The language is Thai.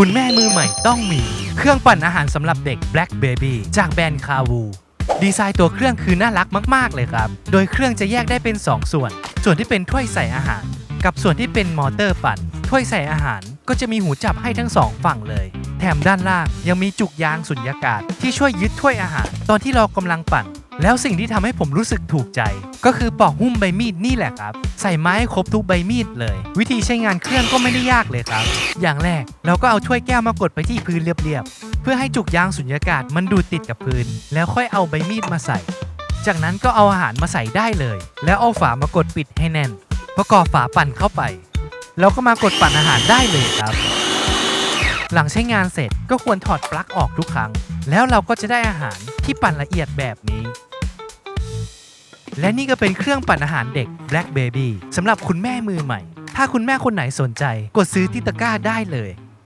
คุณแม่มือใหม่ต้องมี เครื่องปั่นอาหารสำหรับเด็ก Black Baby จากแบรนด์คาวูดีไซน์ตัวเครื่องคือน่ารักมากๆเลยครับ โดยเครื่องจะแยกได้เป็น 2 ส่วน ส่วนที่เป็นถ้วยใส่อาหาร กับส่วนที่เป็นมอเตอร์ปั่น ถ้วยใส่อาหารก็จะมีหูจับให้ทั้งสองฝั่งเลย แถมด้านล่างยังมีจุกยางสุญญากาศที่ช่วยยึดถ้วยอาหาร ตอนที่เรากำลังปั่น แล้วสิ่งที่ทำให้ผมรู้สึกถูกใจ ก็คือปอกหุ้มใบมีดนี่แหละครับ ใส่ไม้ให้ครบทุกใบมีดเลย วิธีใช้งานเครื่องก็ไม่ได้ยากเลยครับ อย่างแรกเราก็เอาถ้วยแก้วมากดไปที่พื้นเรียบๆ เพื่อให้จุกยางสุญญากาศมันดูดติดกับพื้น แล้วค่อยเอาใบมีดมาใส่ จากนั้นก็เอาอาหารมาใส่ได้เลย แล้วเอาฝามากดปิดให้แน่น ประกอบฝาปั่นเข้าไปแล้วก็มากดปั่นอาหารได้เลยครับ หลังใช้งานเสร็จก็ควรถอดปลั๊กออกทุกครั้ง แล้วเราก็จะได้อาหารที่ปั่นละเอียดแบบนี้ และนี่ก็เป็นเครื่องปั่นอาหารเด็ก Black Baby สำหรับคุณแม่มือใหม่ ถ้าคุณแม่คนไหนสนใจ กดซื้อที่ตะกร้าได้เลย